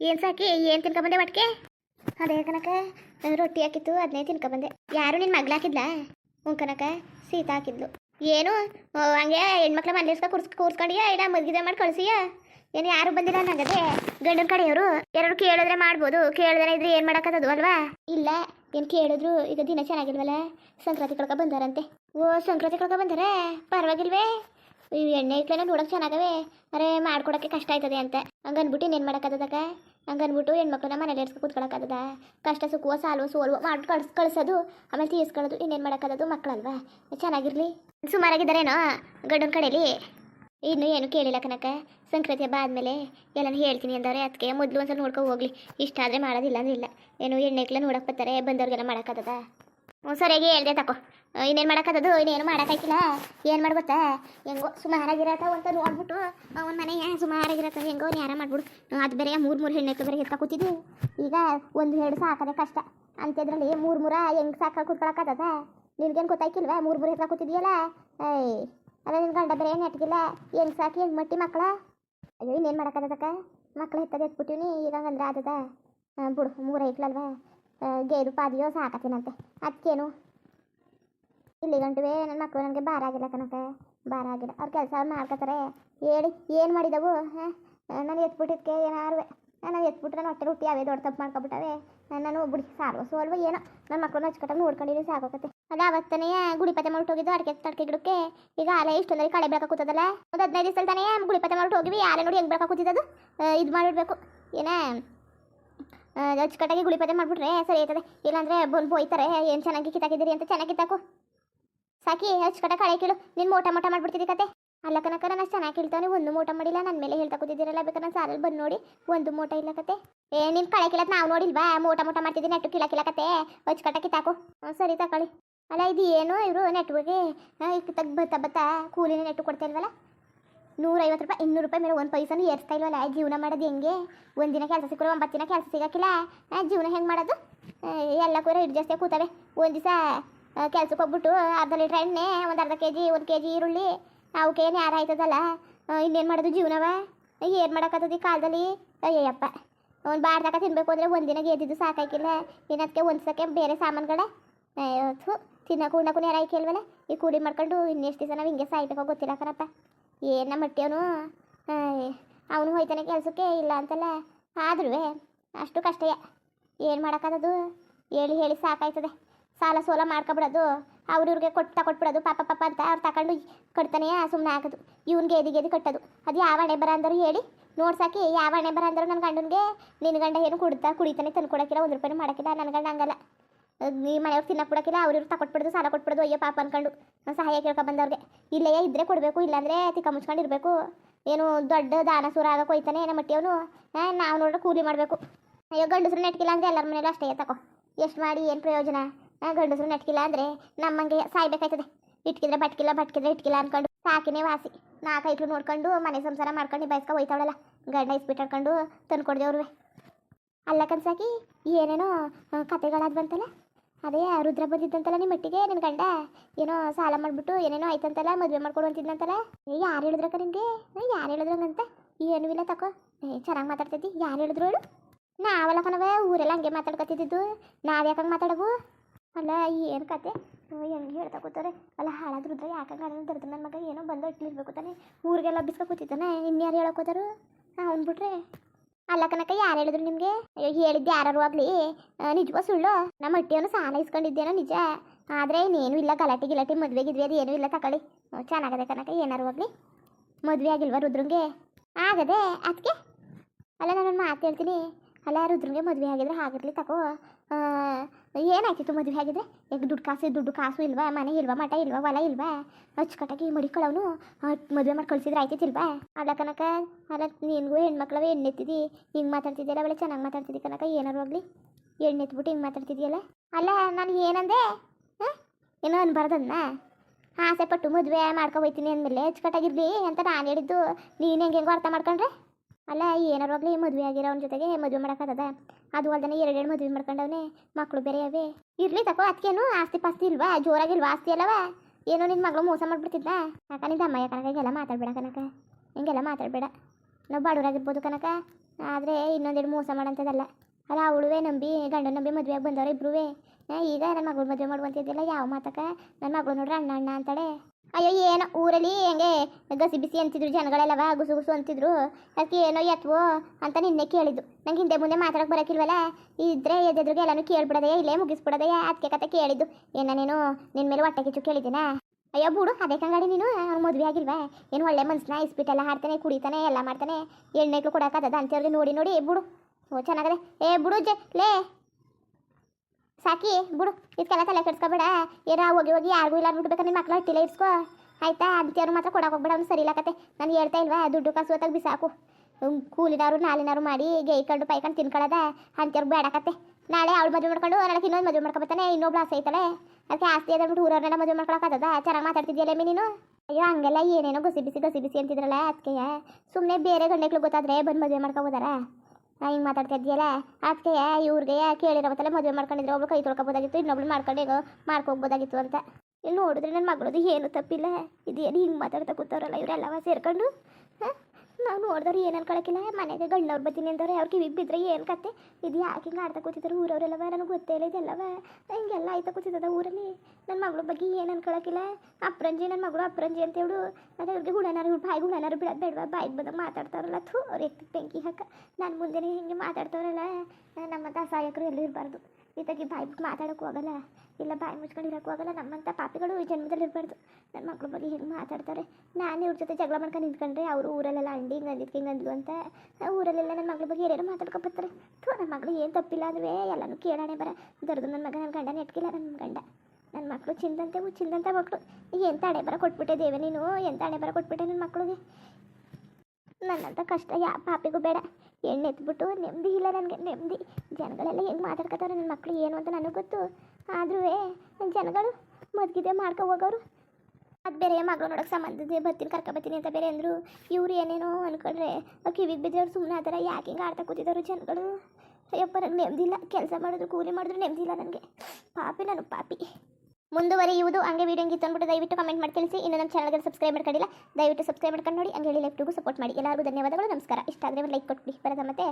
ಏನು ಸಾಕಿ? ಏನು ತಿನ್ಕೊಂಬಂದೆ ಮಟ್ಕೆ? ಅದೇ ಕನಕ ರೊಟ್ಟಿ ಹಾಕಿತ್ತು ಅದನ್ನೇ ತಿನ್ಕೊಂಬಂದೆ. ಯಾರು ನಿನ್ನ ಮಗ್ಳು ಹಾಕಿದ್ಲ? ಹ್ಞೂ ಕನಕ ಸೀತಾ ಹಾಕಿದ್ಲು. ಏನು? ಹಂಗೆ ಹೆಣ್ಮಕ್ಳ ಮನೇಲಿಸ್ಕೊ ಕೂರ್ಸ್ ಕೂರ್ಸ್ಕೊಂಡಿಯ? ಇಡ ಮದ್ಗಿದ ಮಾಡಿ ಕಳ್ಸಿಯ? ಏನು ಯಾರು ಬಂದಿಲ್ಲ ನನಗದೆ ಗಂಡನ ಕಡೆಯವರು? ಯಾರು ಕೇಳಿದ್ರೆ ಮಾಡ್ಬೋದು. ಕೇಳಿದ್ರೆ ಇದ್ರೆ ಏನು ಮಾಡೋಕ್ಕದು ಅಲ್ವಾ? ಇಲ್ಲ, ಏನು ಕೇಳಿದ್ರು ಈಗ ದಿನ ಚೆನ್ನಾಗಿಲ್ವಲ್ಲ? ಸಂಕ್ರಾಂತಿ ಕಳ್ಕ ಬಂದಾರಂತೆ. ಓ, ಸಂಕ್ರಾಂತಿ ಕಳ್ಕ ಬಂದಾರ? ಪರವಾಗಿಲ್ವೇ? ಈ ಎಣ್ಣೆ ಇಟ್ಲೇನೋ ನೋಡೋಕೆ ಚೆನ್ನಾಗವೆ. ಅರೆ ಮಾಡ್ಕೊಡಕ್ಕೆ ಕಷ್ಟ ಆಯ್ತದೆ ಅಂತ. ಹಂಗನ್ಬಿಟ್ಟು ಇನ್ನೇನು ಮಾಡೋಕ್ಕದಕ್ಕ ಹಂಗನ್ಬಿಟ್ಟು ಹೆಣ್ಮಕ್ಳನ್ನ ಮನೇಲಿ ಇರ್ಸ್ಕೊ ಕೂತ್ಕೊಳಕ್ಕದ ಕಷ್ಟ ಸುಖುವ ಸಾಲ್ವ ಸೋಲ್ವ ಮಾಡಿ ಕಳ್ಸ್ ಕಳ್ಸೋದು. ಆಮೇಲೆ ತೀರ್ಸ್ಕೊಳ್ಳೋದು ಇನ್ನೇನು ಮಾಡೋಕ್ಕದದು ಮಕ್ಕಳಲ್ವಾ ಚೆನ್ನಾಗಿರ್ಲಿ. ಸುಮಾರಾಗಿದ್ದಾರೇನೋ ಗಂಡನ ಕಡೆಯಲ್ಲಿ ಇನ್ನು ಏನು ಕೇಳಿಲ್ಲ ಕನಕ ಸಂಕ್ರಾಂತಿ ಹಬ್ಬ ಆದಮೇಲೆ ಎಲ್ಲನೂ ಹೇಳ್ತೀನಿ ಅಂದವ್ರೆ. ಅದಕ್ಕೆ ಮೊದಲು ಒಂದ್ಸಲ ನೋಡ್ಕೊ ಹೋಗ್ಲಿ. ಇಷ್ಟ ಆದರೆ ಮಾಡೋದಿಲ್ಲ ಅಂದ್ರೆ ಇಲ್ಲ. ಏನು ಎಣ್ಣೆಕ್ಲ ನೋಡಕ್ಕೆ ಬರ್ತಾರೆ. ಬಂದವ್ರಿಗೆಲ್ಲ ಮಾಡೋಕ್ಕದ ಹ್ಞೂ ಸರಿಯಾಗಿ ಹೇಳ್ದೆ ತಕೋ. ಇನ್ನೇನು ಮಾಡೋಕ್ಕದದು ಇನ್ನೇನು ಮಾಡೋಕ್ಕಾಗಿಲ್ಲ ಏನು ಮಾಡ್ಬೋತ್ತಾ ಹೆಂಗೋ ಸುಮಾರಾಗಿರತ್ತ ಅಂತ ನೋಡ್ಬಿಟ್ಟು ಅವನ ಮನೆ ಸುಮಾರಾಗಿರತ್ತ. ಹೆಂಗೋ ನ್ಯಾರ ಮಾಡ್ಬಿಡು. ಅದು ಬೇರೆ ಮೂರು ಮೂರು ಹೆಣ್ಣೆಕ್ಳು ಬೇರೆ ಎತ್ಕ ಕೂತಿದ್ದು ಈಗ ಒಂದು ಎರಡು ಸಾಕದೆ ಕಷ್ಟ. ಅಂಥದ್ರಲ್ಲಿ ಮೂರು ಮೂರ ಹೆಂಗೆ ಸಾಕ ಕೂತ್ಕೊಳಕ್ಕದ ನಿನ್ಗೇನು ಗೊತ್ತಾಯ್ಕಿಲ್ವಾ? ಮೂರು ಮೂರು ಎತ್ಕ ಕೂತಿದ್ಯಲ್ಲ? ಏಯ್ ಅಲ್ಲ ನಿನ್ನ ಗಂಡ ಬೇರೆ ನೆಟ್ಗಿಲ್ಲ. ಹೆಂಗೆ ಸಾಕಿ ಹೆಂಗೆ ಮಟ್ಟಿ ಮಕ್ಕಳ ಅಯ್ಯೋ, ಇನ್ನೇನು ಮಾಡೋಕ್ಕದಕ್ಕ ಮಕ್ಳು ಎತ್ತದ ಎತ್ಬಿಟ್ಟಿವ್ನಿ. ಈಗ ಹಂಗಂದ್ರೆ ಆದದ ಬಿಡು, ಮೂರು ಐಕ್ಲಲ್ವಾ ಗೇದು ಪಾದಿಯೋ ಸಾಕತ್ತೀನಂತೆ ಅದಕ್ಕೇನು ಇಲ್ಲಿ ಗಂಟುವೆ ನನ್ನ ಮಕ್ಕಳು ನನಗೆ ಭಾರ ಆಗಿಲ್ಲ ಕಣಕ್ಕೆ, ಭಾರ ಆಗಿಲ್ಲ. ಅವ್ರು ಕೆಲಸ ಅವ್ರು ಮಾಡ್ಕೋತಾರೆ. ಹೇಳಿ, ಏನು ಮಾಡಿದವು? ಹಾಂ? ನಾನು ಎತ್ಬಿಟ್ಟಿದ್ಕೆ ಏನಾರು ನಾನು ಎತ್ಬಿಟ್ರೆ ನಾನು ಹೊಟ್ಟೆ ರೊಟ್ಟಿ ಅವೇ ದೊಡ್ಡ ತಪ್ಪು ಮಾಡ್ಕೊಬಿಟ್ಟವೆ. ನಾನು ಬಿಡಿ ಸೊ ಸೋಲ್ವ ಏನೋ. ನನ್ನ ಮಕ್ಕಳನ್ನ ಹಚ್ಕೊಟ್ಟಾಗ ನೋಡ್ಕೊಂಡಿದ್ದೀನಿ ಸಾಕೋಕತ್ತೆ ಅದೇ ಅವತ್ತನೇ ಗುಡಿಪತೆ ಮಾಡಿ ಹೋಗಿದ್ದು, ಅಡಿಕೆ, ತಡಕೆ ಗಿಡಕ್ಕೆ. ಈಗ ಆಲೆ ಇಷ್ಟೊಂದರೆ ಕಳೆ ಬೆಳಕ ಕೂತದಲ್ಲ? ಒಂದು ಹದಿನೈದು ದಿವಸ ತಾನೇ ಗುಡಿಪತೆ ಮಾಡಿ ಹೋಗಿವಿ. ಯಾರೇ ನೋಡಿ ಹೆಂಗೆ ಬೆಳಕ ಕೂತಿದ್ದದು? ಇದು ಮಾಡಿಬಿಡ್ಬೇಕು. ಏನ? ಅಚ್ಚುಕಟ್ಟಾಗಿ ಗುಳಿಪದೆ ಮಾಡಿಬಿಟ್ರೆ ಸರಿ ಆಯ್ತದೆ. ಇಲ್ಲಾಂದ್ರೆ ಬಂದು ಬೋಯ್ತಾರೆ, ಏನು ಚೆನ್ನಾಗಿ ಕಿತ್ತಾಕಿದ್ದೀರಿ ಅಂತ ಚೆನ್ನಾಗಿ ಕಿತ್ತಾಕು. ಸಾಕಿ ಅಚ್ಚುಕಟ್ಟ ಕಳೆ ಕೀಳು, ನೀನು ಮೋಟ ಮೋಟ ಮಾಡ್ಬಿಡ್ತಿದ್ದಿ ಕತೆ. ಅಲ್ಲ ಕನಕ, ನಾನು ಚೆನ್ನಾಗಿ ಕೇಳ್ತಾನೆ ಒಂದು ಮೋಟ ಮಾಡಿಲ್ಲ ನನ್ನ ಮೇಲೆ ಹೇಳ್ತಾ ಕೂತಿದ್ದೀರಲ್ಲ, ಬೇಕಾದ್ರೆ ನಾನು ಸಾಲಲ್ಲಿ ಬಂದು ನೋಡಿ, ಒಂದು ಮೋಟ ಇಲ್ಲ ಕತೆ. ಏ ನಿನ್ನ ಕಳೆ ಕೀಳತ್ ನಾವು ನೋಡಿಲ್ವಾ? ಮೋಟ ಮೋಟ ಮಾಡ್ತಿದ್ದೀನಿ ನೆಟ್ಟು ಕೀಳ ಕೀಳ ಕತೆ. ಅಚ್ಚುಕಟ್ಟ ಕಿತ್ತಾಕು. ಸರಿ ತಕೊಳ್ಳಿ ಅಲ್ಲ ಇದು ಏನು ಇವರು ನೆಟ್ವರ್ಗೆ ತಗ್ ಬತ್ತ ಬತ್ತ ಕೂಲಿನ ನೆಟ್ಟು ಕೊಡ್ತಾ ಇಲ್ವಲ್ಲ? ನೂರೈವತ್ತು ರೂಪಾಯಿ, ಇನ್ನೂರು ರೂಪಾಯಿ ಮೇಲೆ ಒಂದು ಪೈಸಾನು ಏರ್ಸ್ತಾ ಇಲ್ವಲ್ಲ? ಜೀವನ ಮಾಡೋದು ಹೆಂಗೆ? ಒಂದಿನ ಕೆಲಸ ಸಿಕ್ಕರು ಒಂಬತ್ತು ದಿನ ಕೆಲಸ ಸಿಗಕ್ಕಿಲ್ಲ? ಜೀವನ ಹೆಂಗೆ ಮಾಡೋದು? ಎಲ್ಲ ಕೂಡ ಜಾಸ್ತಿ ಕೂತವೆ. ಒಂದು ದಿವಸ ಕೆಲ್ಸಕ್ಕೆ ಹೋಗ್ಬಿಟ್ಟು ಅರ್ಧ ಲೀಟ್ರ್ ಎಣ್ಣೆ, ಒಂದು ಅರ್ಧ ಕೆ ಜಿ ಒಂದು ಕೆ ಜಿ ಈರುಳ್ಳಿ. ಅವಕ್ಕೆ ಏನು ಯಾರು ಆಯ್ತದಲ್ಲ ಇನ್ನೇನು ಮಾಡೋದು ಜೀವನವ? ಏನು ಮಾಡೋಕ್ಕತ್ತದ ಈ ಕಾಲದಲ್ಲಿ? ಅಯ್ಯಪ್ಪ ಒಂದು ಬಾರ್ದಾಗ ತಿನ್ನಬೇಕು ಅಂದರೆ ಒಂದಿನ ಗೆದ್ದಿದ್ದು ಸಾಕಾಗಿಲ್ಲ ಇನ್ನದಕ್ಕೆ ಒಂದ್ಸಕ್ಕೆ ಬೇರೆ ಸಾಮಾನುಗಳ. ಥು ಉಣ್ಣಕ್ಕೂ ನೇರ ಆಯ್ಕೆಲ್ವಲ್ಲ ಈ ಕೂಡಿ ಮಾಡ್ಕೊಂಡು ಇನ್ನೆಷ್ಟು ದಿವಸ ನಾವು ಹಿಂಗೆ ಸಾಯ್ಬೇಕೋ ಗೊತ್ತಿಲ್ಲ ಕಣಪ್ಪ. ಏನು ಮಟ್ಟಿಯವನು ಅವನು ಹೋಯ್ತಾನೆ ಕೆಲಸಕ್ಕೆ, ಇಲ್ಲ ಅಂತಲ್ಲ? ಆದ್ರೂ ಅಷ್ಟು ಕಷ್ಟಯ ಏನು ಮಾಡೋಕ್ಕದದು? ಹೇಳಿ ಹೇಳಿ ಸಾಕಾಯ್ತದೆ. ಸಾಲ ಸೋಲ ಮಾಡ್ಕೊಬಿಡೋದು ಅವ್ರಿವ್ರಿಗೆ ಕೊಟ್ಟು ತಗೊಟ್ಬಿಡೋದು ಪಾಪ ಪಾಪ ಅಂತ ಅವ್ರು ತಗೊಂಡು ಕಟ್ತಾನೆ ಸುಮ್ಮನೆ ಹಾಕೋದು. ಇವ್ನಿಗೆ ಎದಿ ಗೆದಿ ಕಟ್ಟೋದು. ಅದು ಯಾವ ಹಣೆ ಬರ ಅಂದರು ಹೇಳಿ. ನೋಡ್ಸಾಕಿ ಯಾವ ಹಣೆ ಬರ ಅಂದರು ನನ್ನ ಗಂಡನಿಗೆ? ನಿನ್ನ ಗಂಡ ಏನು ಕುಡ್ತಾ ಕುಡಿತಾನೆ ತಂದು ಕೊಡೋಕ್ಕಿಲ್ಲ ಒಂದು ರೂಪಾಯಿ ಮಾಡೋಕ್ಕಿಲ್ಲ ನನ್ನ ಗಂಡ ಹಂಗಲ್ಲ. ನೀ ಮನೆಯವ್ರು ತಿನ್ನಕ್ಕೆ ಕೊಡೋಕ್ಕಿಲ್ಲ ಅವ್ರಿವ್ರು ತಕೊಟ್ಬಿಡೋದು, ಸಾಲ ಕೊಟ್ಬಿಡ್ದು, ಅಯ್ಯೋ ಪಾಪ ಅನ್ಕೊಂಡು. ಸಹಾಯ ಕೇಳ್ಕೊ ಬಂದವ್ರಿಗೆ. ಇಲ್ಲೇ ಇದ್ರೆ ಕೊಡಬೇಕು, ಇಲ್ಲಾಂದ್ರೆ ತಿಕ್ಕ ಮುಚ್ಕೊಂಡಿರ್ಬೇಕು ಏನು ದೊಡ್ಡ ದಾನ ಸೂರ ಆಗಕ್ಕೆ ಹೋಯ್ತಾನೆ ನಮ್ಮ ಮಟ್ಟಿಯವನು ನಾವು ನೋಡ್ರೆ ಕೂಲಿ ಮಾಡಬೇಕು. ಅಯ್ಯೋ, ಗಂಡಸ್ರು ನೆಟ್ಕಿಲ್ಲ ಅಂದರೆ ಎಲ್ಲರ ಮನೇಲಿ ಅಷ್ಟೇ ತಕೋ. ಎಷ್ಟು ಮಾಡಿ, ಏನು ಪ್ರಯೋಜನ? ಗಂಡಸ್ರು ನೆಟ್ಕಿಲ್ಲ ಅಂದರೆ ನಮ್ಮಂಗೆ ಸಾಯ್ಬೇಕಾಯ್ತದೆ. ಇಟ್ಕಿದ್ರೆ ಬಟ್ಕಿಲ್ಲ, ಬಟ್ಕಿದ್ರೆ ಇಟ್ಕಿಲ್ಲ ಅನ್ಕೊಂಡು. ಸಾಕಿನೇ ವಾಸಿ. ನಾಲ್ಕೈದು ನೋಡ್ಕೊಂಡು ಮನೆ ಸಂಸಾರ ಮಾಡ್ಕೊಂಡು ಬಯಸ್ಕೊ ಹೋಯ್ತಾವಳಲ್ಲ. ಗಂಡ ಇಸ್ಬಿಟ್ಟಾಡ್ಕೊಂಡು ತಂದು ಕೊಡ್ದೇವ್ರುವೆ ಅಲ್ಲ ಕನ್ಸಾಕಿ, ಏನೇನೋ ಕತೆಗಳಾದ್ ಬಂತಲ್ಲ ಅದೇ ರುದ್ರ ಬಂದಿದ್ದಂತಲ್ಲ ನಿಮ್ಮ ಮಟ್ಟಿಗೆ ನಿನ್ನ ಗಂಡ? ಏನೋ ಸಾಲ ಮಾಡಿಬಿಟ್ಟು ಏನೇನೋ ಆಯ್ತಂತಲ್ಲ, ಮದುವೆ ಮಾಡ್ಕೊಡು ಅಂತಿದ್ದಂತಲ್ಲ ಏ, ಯಾರು ಹೇಳಿದ್ರಕ್ಕ ನಿನಗೆ ಯಾರು ಹೇಳಿದ್ರಂಗಂತ ಏನೂ ಇಲ್ಲ ತಕೋ. ಏ, ಚೆನ್ನಾಗಿ ಮಾತಾಡ್ತೈತಿ ಯಾರು ಹೇಳಿದ್ರು ಹೇಳು. ನಾವಲ್ಲ ಕಣವ ಊರೆಲ್ಲ ಹಂಗೆ ಮಾತಾಡ್ಕೊತಿದ್ದು ನಾವು ಯಾಕಂಗೆ ಮಾತಾಡವು? ಅಲ್ಲ ಏನು ಕತೆ? ಹೆಂಗೆ ಹೇಳ್ತಾ ಕೂತಾರೆ ಅಲ್ಲ ಹಾಳಾದ್ರು ರುದ್ರ ಯಾಕಂಗೆ ನನ್ನ ಮಗ ಏನೋ ಬಂದು ಇಟ್ಲಿರ್ಬೇಕು ತಾನೆ. ಊರಿಗೆಲ್ಲ ಬಿಸ್ಕೊ ಕೂತಿದ್ದಾನೆ. ಇನ್ಯಾರು ಹೇಳಕ್ಕೋತಾರು ಅವ್ನು ಬಿಟ್ರೆ? ಅಲ್ಲ ಕನಕ ಯಾರು ಹೇಳಿದ್ರು ನಿಮಗೆ? ಹೇಳಿದ್ದೆ ಯಾರು ಆಗಲಿ. ನಿಜವೋ ಸುಳ್ಳು? ನಮ್ಮ ಅಟ್ಟಿಯನ್ನು ಸಾಲ ಇಸ್ಕೊಂಡಿದ್ದೇನೋ ನಿಜ. ಆದರೆ ಇನ್ನೇನು ಇಲ್ಲ ಗಲಾಟೆ ಗಿಲಾಟಿ ಮದುವೆ ಗಿದ್ವಿ ಅದು ಏನೂ ಇಲ್ಲ ತಕೊಳ್ಳಿ ಚೆನ್ನಾಗದೆ ಕನಕ ಏನಾರು ಆಗಲಿ. ಮದುವೆ ಆಗಿಲ್ವಾ ರುದ್ರಂಗೆ? ಆಗದೆ ಅದಕ್ಕೆ ಅಲ್ಲ ನಾನು ಮಾತು ಹೇಳ್ತೀನಿ. ಅಲ್ಲ ರುದ್ರಂಗೆ ಮದುವೆ ಆಗಿದ್ರೆ ಹಾಗಿರ್ಲಿ ಆ, ಏನಾಯ್ತಿತ್ತು ಮದುವೆ ಆಗಿದ್ರೆ ಈಗ ದುಡ್ಡು ಕಾಸು ದುಡ್ಡು ಕಾಸು ಇಲ್ವಾ? ಮನೆ ಇಲ್ವಾ? ಮಠ ಇಲ್ವಾ? ಹೊಲ ಇಲ್ವಾ? ಅಚ್ಚುಕಟ್ಟಾಗಿ ಮಡಿಕೊಳ್ಳವನು ಮದುವೆ ಮಾಡಿ ಕಳ್ಸಿದ್ರೆ ಆಯ್ತಿತ್ತಿಲ್ವಾ ಅಲ್ಲ ಕನಕ, ಅಲ್ಲ ನಿನಗೂ ಹೆಣ್ಮಕ್ಳವೇ ಎಣ್ಣೆತ್ತಿದ್ದಿ ಹಿಂಗೆ ಮಾತಾಡ್ತಿದ್ಯಲ್ಲ ಅವಳೆ? ಚೆನ್ನಾಗಿ ಮಾತಾಡ್ತಿದ್ದಿ ಕನಕ? ಏನಾರು ಆಗಲಿ? ಎಣ್ಣೆತ್ಬಿಟ್ಟು ಹಿಂಗೆ ಮಾತಾಡ್ತಿದ್ಯಲ್ಲ? ಅಲ್ಲ, ನಾನು ಏನಂದೆ? ಹಾಂ? ಏನೋ ಅನ್ಬಾರ್ದನ್ನ? ಆಸೆ ಪಟ್ಟು ಮದುವೆ ಮಾಡ್ಕೊ ಹೋಯ್ತೀನಿ ಅಂದಮೇಲೆ ಅಚ್ಚುಕಟ್ಟಾಗಿರ್ಲಿ ಅಂತ ನಾನು ಹೇಳಿದ್ದು. ನೀನು ಹೆಂಗೆ ಹೆಂಗೋ ಅರ್ಥ ಮಾಡ್ಕೊಂಡ್ರೆ? ಅಲ್ಲ ಏನಾರು ಮದುವೆ ಆಗಿರೋ ಅವ್ನ ಜೊತೆಗೆ ಮದುವೆ ಮಾಡೋಕ್ಕಾಗದ ಅದು ಅಲ್ದೇ ಎರಡೆರಡು ಮದುವೆ ಮಾಡ್ಕೊಂಡವನೆ. ಮಕ್ಕಳು ಬೇರೆ ಅವೇ. ಇರ್ಲಿ ತಕೋ ಅದಕ್ಕೇನು ಆಸ್ತಿ ಪಾಸ್ತಿ ಇಲ್ವಾ? ಜೋರಾಗಿಲ್ವಾ ಆಸ್ತಿ ಅಲ್ಲವ ಏನೋ ನಿನ್ನ ಮಗಳು ಮೋಸ ಮಾಡಿಬಿಡ್ತಿದ್ದ? ಯಾಕ ನಿಂದ ಅಮ್ಮ ಯಾಕನಕ ಹಿಂಗೆಲ್ಲ ಮಾತಾಡ್ಬೇಡ ಕನಕ ಹಿಂಗೆಲ್ಲ ಮಾತಾಡಬೇಡ. ನಾವು ಬಡವರಾಗಿರ್ಬೋದು ಕನಕ ಆದರೆ ಇನ್ನೊಂದೆರಡು ಮೋಸ ಮಾಡೋಂಥದ್ದಲ್ಲ ಅಲ್ಲ, ಅವಳುವೆ ನಂಬಿ ಗಂಡ ನಂಬಿ ಮದುವೆಯಾಗಿ ಬಂದವ್ರು ಇಬ್ಬರುವೆ ಈಗ ನನ್ನ ಮಗಳು ಮದುವೆ ಮಾಡುವಂತಿದ್ದಿಲ್ಲ, ಯಾವ ಮಾತಕ್ಕ? ನನ್ನ ಮಗಳು ನೋಡ್ರಿ ಅಣ್ಣ ಅಣ್ಣ ಅಂತಾಳೆ. ಅಯ್ಯೋ, ಏನೋ ಊರಲ್ಲಿ ಹೆಂಗೆ ಗಸಿ ಬಿಸಿ ಅಂತಿದ್ರು, ಜನಗಳೆಲ್ಲವ ಗುಸು ಗುಸು ಅಂತಿದ್ರು. ಅದಕ್ಕೆ ಏನೋ ಎತ್ವೋ ಅಂತ ನಿನ್ನೆ ಕೇಳಿದ್ದು. ನಂಗೆ ಹಿಂದೆ ಮುಂದೆ ಮಾತಾಡಕ್ಕೆ ಬರೋಕ್ಕಿಲ್ವಲ್ಲ ಇದ್ರೆ ಎದ್ರೆಗೆ ಎಲ್ಲನೂ ಕೇಳ್ಬಿಡದೆ ಇಲ್ಲೇ ಮುಗಿಸ್ಬಿಡದೆ ಅದಕ್ಕೆ ಕತೆ ಕೇಳಿದ್ದು. ಏನ ನೀನು ನಿನ್ನ ಮೇಲೆ ಹೊಟ್ಟೆ ಕಿಚ್ಚು ಕೇಳಿದ್ದೀನಾ? ಅಯ್ಯೋ, ಬಿಡು, ಅದೇ ಕಂಗಾಡಿ ನೀನು. ಅವ್ನು ಮದುವೆ ಆಗಿಲ್ವಾ? ಏನು ಒಳ್ಳೆ ಮನ್ಸನ್ನ ಇಸ್ಬಿಟ್ಟೆಲ್ಲ ಹಾಡ್ತಾನೆ, ಕುಡಿತಾನೆ, ಎಲ್ಲ ಮಾಡ್ತಾನೆ. ಎಣ್ಣೆಗಳು ಕೊಡೋಕ್ಕದ ಅಂತೇಳಿ ನೋಡಿ ನೋಡಿ, ಬಿಡು. ಓ, ಚೆನ್ನಾಗದೆ. ಏ, ಬಿಡು, ಜೆ, ಲೇ. ಸಾಕಿ, ಬಿಡು. ಇದಕ್ಕೆಲ್ಲ ತಲೆ ಕೆಡ್ಸ್ಕೊಬೇಡ. ಏನ ಹೋಗಿ ಹೋಗಿ ಯಾರಿಗೂ ಇಲ್ಲ ಬಿಡ್ಬೇಕು ನಿಮ್ಮ ಮಕ್ಳು ಹಟ್ಟಿಲ್ಲ ಇರ್ಸ್ಕೋ. ಆಯ್ತಾ? ಅಂತ್ಯವ್ರು ಮಾತ್ರ ಕೊಡಕ್ಕೆ ಹೋಗ್ಬೇಡ, ಅವ್ನು ಸರಿ ಇಲ್ಲಕತ್ತೆ ನಾನು ಹೇಳ್ತಾ ಇಲ್ವಾ, ದುಡ್ಡು ಕಾಸು ಹೊತ್ತಾಗ ಬಿಸಾಕು. ಕೂಲಿನಾರು, ನಾಲಿನಾರು ಮಾಡಿ ಗೇಯ್ಕೊಂಡು ಪೈಕಂಡು ತಿನ್ಕೊಳ್ಳೋದ ಅಂತ್ಯವ್ರಿಗೆ ಬೇಡಕತ್ತೆ ನಾಳೆ ಅವಳು ಮದುವೆ ಮಾಡ್ಕೊಂಡು ನಾಳೆ ಇನ್ನೊಂದು ಮದುವೆ ಮಾಡ್ಕೊಬತ್ತಾನೆ ಇನ್ನೊಬ್ಳು ಆಸೆ ಐತಳೆ. ಅದಕ್ಕೆ ಆಸ್ತಿ ಅದ್ಬಿಟ್ಟು ಊರವ್ರನ್ನೆಲ್ಲ ಮದುವೆ ಮಾಡ್ಕೊಳಕ್ಕಾಗದ ಚೆನ್ನಾಗಿ ಮಾತಾಡ್ತಿದ್ದೀಯಲ್ಲ ನೀನು? ಅಯ್ಯೋ, ಹಂಗೆಲ್ಲ ಏನೇನೋ ಗುಸಿ ಬಿಸಿ ಗಸಿ ಬಿಸಿ ಅಂತಿದ್ರಲ್ಲ ಅದಕ್ಕೆ ಸುಮ್ಮನೆ ಬೇರೆ ಗಂಡೆಗಳು ಗೊತ್ತಾದ್ರೆ ಬಂದು ಮದುವೆ ಮಾಡ್ಕೊಬೋದಾರ ಹಿಂಗೆ ಮಾತಾಡ್ತಾ ಇದೆಯಲ್ಲ ಅದಕ್ಕೆ ಇವ್ರಿಗೆ ಕೇಳಿರೋತ್ತಲ್ಲ ಮದುವೆ ಮಾಡ್ಕೊಂಡಿದ್ರೆ ಒಬ್ಳು ಕೈ ತೊಳ್ಕೊಬೋದಾಗಿತ್ತು, ಇನ್ನೊಬ್ಳು ಮಾಡ್ಕೊಂಡು ಹೇಗೋ ಮಾಡ್ಕೋಬೋದಾಗಿತ್ತು ಅಂತ. ಇಲ್ಲಿ ನೋಡಿದ್ರೆ ನನ್ನ ಮಗಳದು ಏನು ತಪ್ಪಿಲ್ಲ. ಇದೇನು ಹಿಂಗೆ ಮಾತಾಡ್ತಾ ಕೂತವ್ರಲ್ಲ, ಇವರೆಲ್ಲವ ಸೇರ್ಕೊಂಡು? ಹಾಂ? ನಾವು ನೋಡಿದವ್ರು ಏನು ಅನ್ಕೊಳಕಿಲ್ಲ ಮನೆಗೆ ಗಂಡವ್ರು ಬತ್ತೀನಿ ಅಂದವ್ರೆ ಅವ್ರಿಗೆ ಕಿವಿಗೆ ಬಿದ್ದರೆ ಏನು ಕತೆ? ಇದು ಯಾಕೆ ಹಿಂಗೆ ಆಡ್ತಾ ಕೂತಿದ್ರು ಊರವರೆಲ್ಲವ? ನನಗೆ ಗೊತ್ತೇ ಇಲ್ಲ ಇದೆಲ್ಲವ. ಹಿಂಗೆಲ್ಲ ಆಯ್ತಾ ಕೂತಿದ್ದದ ಊರಲ್ಲಿ? ನನ್ನ ಮಗಳ ಬಗ್ಗೆ ಏನು ಅನ್ಕೊಳಕಿಲ್ಲ ಅಪ್ರಂಜಿ ನನ್ನ ಮಗಳು ಅಪ್ರಂಜಿ ಅಂತ ಹೇಳು. ಮತ್ತು ಅವ್ರಿಗೆ ಹುಳನಾರು, ಬಾಯಿಗೆ ಹುಳನಾರು ಬಿಡೋದು ಬೇಡವಾ? ಬಾಯಿಗೆ ಬಂದಾಗ ಮಾತಾಡ್ತಾರಲ್ಲ ಥೂ ಅವ್ರು ಎತ್ತಿ ಬೆಂಕಿ ಹಾಕ. ನಾನು ಮುಂದೆನೇ ಹಿಂಗೆ ಮಾತಾಡ್ತಾರಲ್ಲ ನಮ್ಮ ತಾಸಾಯಕರು ಎಲ್ಲೂ ಇರಬಾರ್ದು. ಇತ್ತಾಗಿ ಬಾಯಿ ಬಿಟ್ಟು ಮಾತಾಡೋಕ್ಕೂ ಹೋಗಲ್ಲ. ಇಲ್ಲ ಬಾಯಿ ಮುಚ್ಕೊಂಡು ಇರೋಕ್ಕೂ ಆಗಲ್ಲ. ನಮ್ಮಂಥ ಪಾಪಿಗಳು ಈ ಜನ್ಮದಲ್ಲಿ ಇರಬಾರ್ದು. ನನ್ನ ಮಕ್ಳ ಬಗ್ಗೆ ಹೆಂಗೆ ಮಾತಾಡ್ತಾರೆ? ನಾನು ಇವ್ರ ಜೊತೆ ಜಗಳ ಮಾಡ್ಕೊಂಡು ನಿಂತ್ಕೊಂಡ್ರೆ ಅವರು ಊರಲ್ಲೆಲ್ಲ ಅಂಡಿ ಹಿಂಗೆ ಅಂದಿದ್ಕೆ ಅಂದ್ಲು ಅಂತ ಊರಲ್ಲೆಲ್ಲ ನನ್ನ ಮಗಳ ಬಗ್ಗೆ ಏನೇನು ಮಾತಾಡ್ಕೊಬರ್ತಾರೆ ಥೂ ನನ್ನ ಮಗಳು ಏನು ತಪ್ಪಿಲ್ಲ ಅಂದ್ರೆ ಎಲ್ಲನೂ ಕೇಳಾಣೆ ಬರ. ದೊಡ್ಡದು ನನ್ನ ಮಗ ನನ್ನ ಗಂಡ ನೆಟ್ಕಿಲ್ಲ ನನ್ನ ಗಂಡ. ನನ್ನ ಮಕ್ಕಳು ಚಿಂದಂತೆ ಚಿಂದಂತ ಮಕ್ಕಳು ಎಂತ ಹಣೆ ಬರ ಕೊಟ್ಬಿಟ್ಟೆ ದೇವೆ ನೀನು? ಎಂತ ಹಣೆ ಬರ ಕೊಟ್ಬಿಟ್ಟೆ ನನ್ನ ಮಕ್ಕಳಿಗೆ ನನ್ನಂಥ ಕಷ್ಟ ಯಾ, ಪಾಪಿಗೂ ಬೇಡ. ಎಣ್ಣೆ ಎತ್ಬಿಟ್ಟು ನೆಮ್ಮದಿ ಇಲ್ಲ ನನಗೆ, ನೆಮ್ಮದಿ. ಜನಗಳೆಲ್ಲ ಹೆಂಗೆ ಮಾತಾಡ್ಕೊತಾರೆ ನನ್ನ ಮಕ್ಕಳು ಏನು ಅಂತ ನನಗೆ ಗೊತ್ತು. ಆದ್ರೂ ಜನಗಳು ಮದ್ಗಿದೆ ಮಾಡ್ಕೊ ಹೋಗೋರು. ಅದು ಬೇರೆ ಮಗಳು ನೋಡೋಕೆ ಸಂಬಂಧದ ಬರ್ತೀನಿ, ಕರ್ಕೊ ಬರ್ತೀನಿ ಅಂತ ಬೇರೆ ಅಂದರು. ಇವ್ರು ಏನೇನೋ ಅನ್ಕೊಂಡ್ರೆ ಕಿವಿಗೆ ಬಿದ್ದವ್ರು ಸುಮ್ಮನೆ ಥರ ಯಾಕೆ ಹಿಂಗೆ ಆಡ್ತಾ ಕೂತಿದ್ದವರು ಜನಗಳು. ಅಯ್ಯಪ್ಪ ನನಗೆ ನೆಮ್ಮದಿಲ್ಲ ಕೆಲಸ ಮಾಡಿದ್ರು, ಕೂಲಿ ಮಾಡಿದ್ರು ನೆಮ್ಮದಿಲ್ಲ ನನಗೆ. ಪಾಪಿ ನಾನು, ಪಾಪಿ. ಮುಂದುವರಿಯುವುದು, ಹಂಗೆ ವೀಡಿಯೋ ಗೀತ ಅಂದ್ಬಿಟ್ಟು ದಯವಿಟ್ಟು ಕಮೆಂಟ್ ಮಾಡಿ ತಿಳಿಸಿ. ಇನ್ನು ನಮ್ಮ ಚಾನಲ್ಗೆ ಸಬ್ಸ್ಕ್ರೈಬ್ ಮಾಡ್ಕೊಂಡಿಲ್ಲ, ದಯವಿಟ್ಟು ಸಬ್ಸ್ಕ್ರೈಬ್ ಮಾಡ್ಕೊಂಡು ನೋಡಿ, ಹಂಗೆ ಹೇಳಿ ಲೈಫ್ಟಿಗೂ ಸಪೋರ್ಟ್ ಮಾಡಿ. ಎಲ್ಲರಿಗೂ ಧನ್ಯವಾದಗಳು, ನಮಸ್ಕಾರ. ಇಷ್ಟ ಆದರೆ ಒಂದು ಲೈಕ್ ಕೊಟ್ಬಿಡಿ. ಬರೋದ ಮತ್ತೆ.